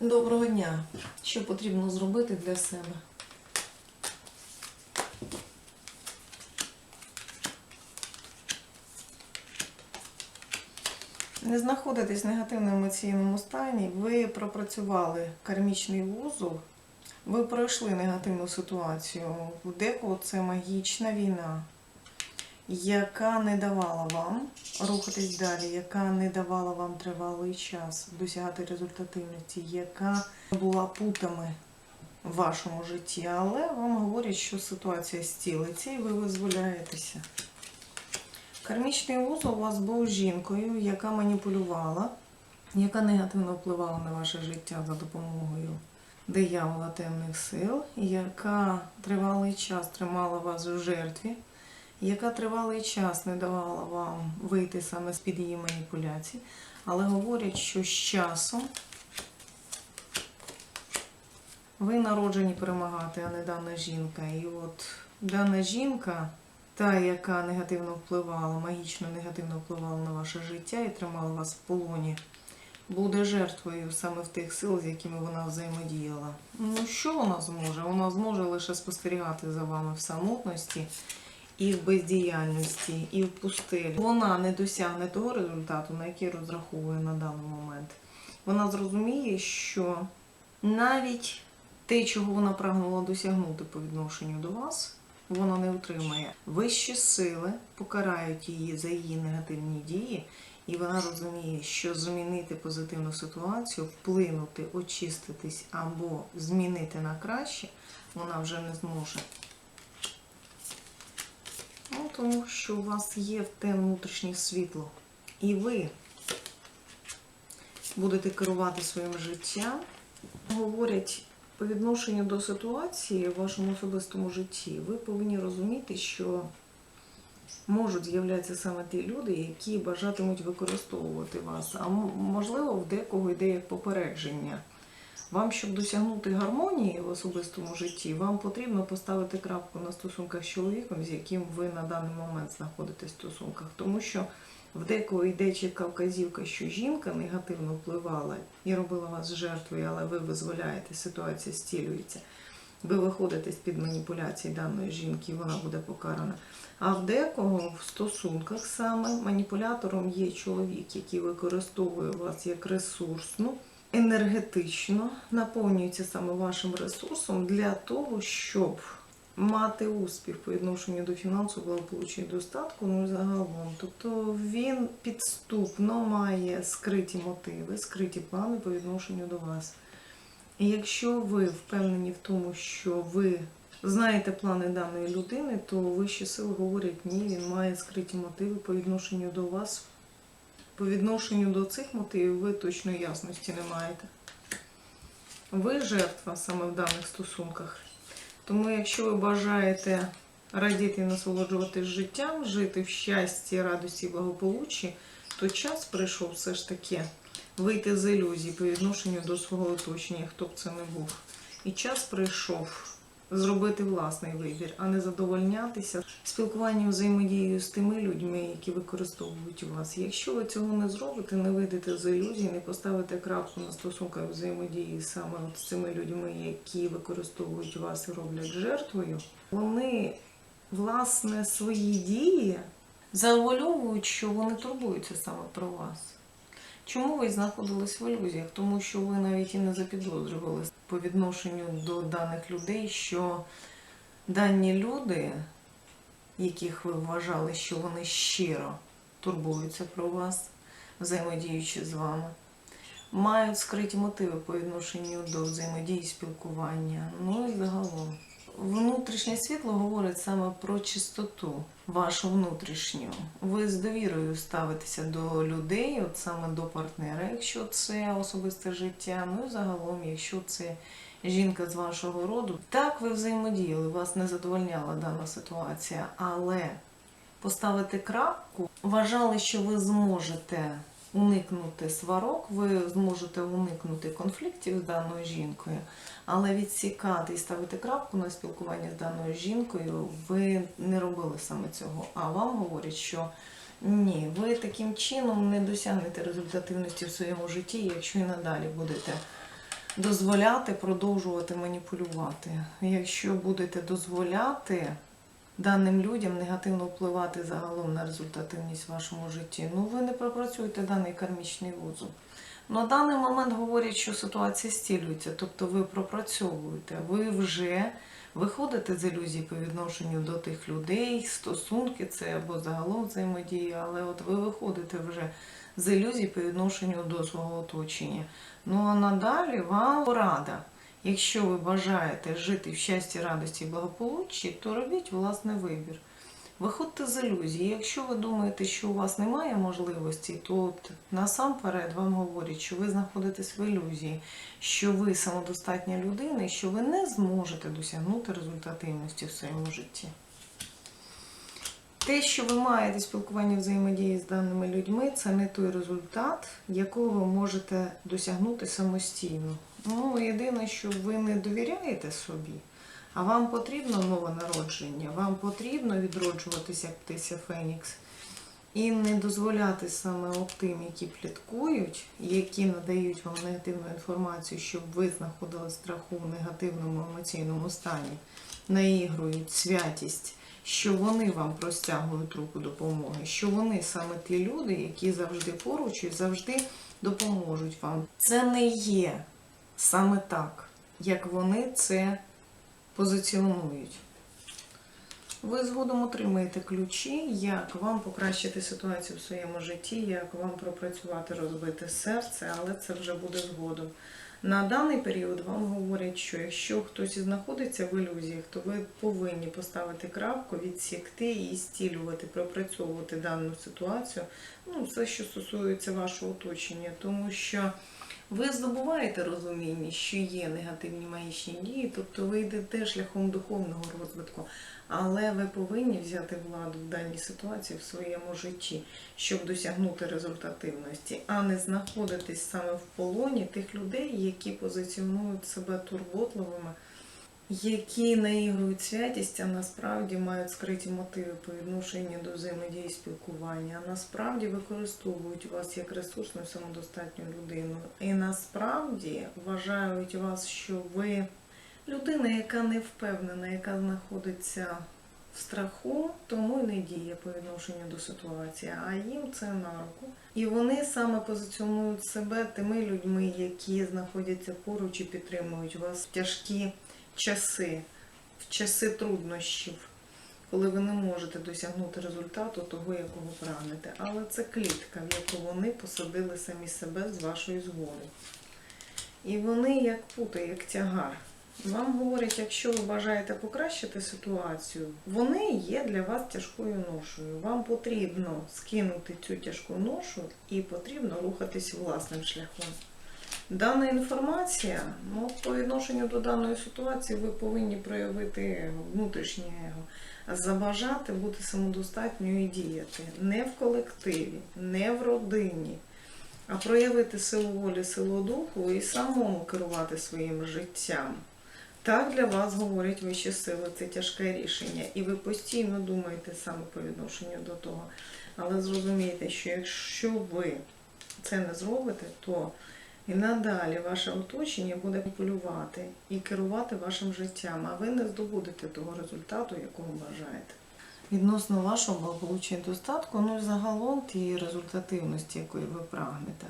Доброго дня. Що потрібно зробити для себе? Не знаходитесь в негативному емоційному стані, ви пропрацювали кармічний вузол, ви пройшли негативну ситуацію. Декого це магічна війна, яка не давала вам рухатись далі, яка не давала вам тривалий час досягати результативності, яка була путами в вашому житті. Але вам говорять, що ситуація стілиться і ви визволяєтеся. Кармічний вузол у вас був жінкою, яка маніпулювала, яка негативно впливала на ваше життя за допомогою диявола темних сил, яка тривалий час тримала вас у жертві, яка тривалий час не давала вам вийти саме з-під її маніпуляцій, але говорять, що з часом ви народжені перемагати, а не дана жінка. І от дана жінка, та, яка негативно впливала, магічно негативно впливала на ваше життя і тримала вас в полоні, буде жертвою саме в тих сил, з якими вона взаємодіяла. Ну що вона зможе? Вона зможе лише спостерігати за вами в самотності і в бездіяльності, і в пустелі. Вона не досягне того результату, на який розраховує на даний момент. Вона зрозуміє, що навіть те, чого вона прагнула досягнути по відношенню до вас, вона не отримає. Вищі сили покарають її за її негативні дії, і вона розуміє, що змінити позитивну ситуацію, вплинути, очиститись або змінити на краще, вона вже не зможе. Ну, тому що у вас є те внутрішнє світло. І ви будете керувати своїм життям. Говорять, по відношенню до ситуації в вашому особистому житті, ви повинні розуміти, що можуть з'являтися саме ті люди, які бажатимуть використовувати вас. А можливо, в декого йде як попередження. Вам, щоб досягнути гармонії в особистому житті, вам потрібно поставити крапку на стосунках з чоловіком, з яким ви на даний момент знаходитесь в стосунках. Тому що в декого йде чітка вказівка, що жінка негативно впливала і робила вас жертвою, але ви визволяєте, ситуація стілюється. Ви виходите з-під маніпуляцій даної жінки, і вона буде покарана. А в декого в стосунках саме маніпулятором є чоловік, який використовує вас як ресурсну, енергетично наповнюється саме вашим ресурсом для того, щоб мати успіх по відношенню до фінансового благополуччя і достатку, ну загалом. Тобто він підступно має скриті мотиви, скриті плани по відношенню до вас. І якщо ви впевнені в тому, що ви знаєте плани даної людини, то вищі сили говорять, ні, він має скриті мотиви по відношенню до вас. По відношенню до цих мотивів ви точної ясності не маєте. Ви жертва саме в даних стосунках. Тому, якщо ви бажаєте радіти і насолоджуватись життям, жити в щасті, радості і благополуччі, то час прийшов все ж таки вийти з ілюзій по відношенню до свого оточення, хто б це не був. І час прийшов зробити власний вибір, а не задовольнятися спілкуванням взаємодією з тими людьми, які використовують вас. Якщо ви цього не зробите, не вийдете з ілюзій, не поставите крапку на стосунках взаємодії саме от з цими людьми, які використовують вас і роблять жертвою, вони власне свої дії завуальовують, що вони турбуються саме про вас. Чому ви знаходились в ілюзіях? Тому що ви навіть і не запідозрювали по відношенню до даних людей, що дані люди, яких ви вважали, що вони щиро турбуються про вас, взаємодіючи з вами, мають скриті мотиви по відношенню до взаємодії спілкування. Ну і загалом. Внутрішнє світло говорить саме про чистоту вашу внутрішню. Ви з довірою ставитеся до людей, от саме до партнера, якщо це особисте життя. Ну і загалом, якщо це жінка з вашого роду. Так, ви взаємодіяли, вас не задовольняла дана ситуація, але поставити крапку, вважали, що ви зможете уникнути сварок, ви зможете уникнути конфліктів з даною жінкою, але відсікати і ставити крапку на спілкування з даною жінкою ви не робили саме цього. А вам говорять, що ні, ви таким чином не досягнете результативності в своєму житті, якщо і надалі будете дозволяти продовжувати маніпулювати. Якщо будете дозволяти даним людям негативно впливати загалом на результативність в вашому житті, ну ви не пропрацюєте даний кармічний вузол. На даний момент говорять, що ситуація стілюється, тобто ви пропрацьовуєте, ви вже виходите з ілюзій по відношенню до тих людей, стосунки це або загалом взаємодія, але от ви виходите вже з ілюзій по відношенню до свого оточення. Ну а надалі вам порада. Якщо ви бажаєте жити в щасті, радості і благополуччі, то робіть власний вибір. Виходьте з ілюзії. Якщо ви думаєте, що у вас немає можливості, то от насамперед вам говорять, що ви знаходитесь в ілюзії, що ви самодостатня людина і що ви не зможете досягнути результативності в своєму житті. Те, що ви маєте спілкування взаємодії з даними людьми, це не той результат, якого ви можете досягнути самостійно. Ну, єдине, що ви не довіряєте собі, а вам потрібно нове народження, вам потрібно відроджуватися як птиця Фенікс. І не дозволяти саме тим, які пліткують, які надають вам негативну інформацію, щоб ви знаходили страху в негативному емоційному стані, наігрують святість, що вони вам простягують руку допомоги, що вони саме ті люди, які завжди поруч і завжди допоможуть вам. Це не є саме так, як вони це позиціонують. Ви згодом отримаєте ключі, як вам покращити ситуацію в своєму житті, як вам пропрацювати, розбити серце, але це вже буде згодом. На даний період вам говорять, що якщо хтось знаходиться в ілюзіях, то ви повинні поставити крапку, відсікти і стілювати, пропрацьовувати дану ситуацію. Ну, все, що стосується вашого оточення, тому що ви здобуваєте розуміння, що є негативні магічні дії, тобто ви йдете шляхом духовного розвитку, але ви повинні взяти владу в даній ситуації в своєму житті, щоб досягнути результативності, а не знаходитись саме в полоні тих людей, які позиціонують себе турботливими, які наігрують святість, а насправді мають скриті мотиви по відношенню до взаємодії спілкування, а насправді використовують вас як ресурсну самодостатню людину. І насправді вважають вас, що ви людина, яка не впевнена, яка знаходиться в страху, тому й не діє по відношенню до ситуації, а їм це на руку. І вони саме позиціонують себе тими людьми, які знаходяться поруч і підтримують вас в тяжкі часи, в часи труднощів, коли ви не можете досягнути результату того, якого прагнете. Але це клітка, в яку вони посадили самі себе з вашої згоди. І вони як пута, як тягар. Вам говорять, якщо ви бажаєте покращити ситуацію, вони є для вас тяжкою ношою. Вам потрібно скинути цю тяжку ношу і потрібно рухатись власним шляхом. Дана інформація, ну, по відношенню до даної ситуації, ви повинні проявити внутрішнє его, забажати бути самодостатньою і діяти не в колективі, не в родині, а проявити силу волі, силу духу і самому керувати своїм життям. Так для вас говорять вищі сили, це тяжке рішення, і ви постійно думаєте саме по відношенню до того. Але зрозумійте, що якщо ви це не зробите, то і надалі ваше оточення буде полювати і керувати вашим життям, а ви не здобудете того результату, якого бажаєте. Відносно вашого благополуччя і достатку, ну і загалом тієї результативності, якої ви прагнете.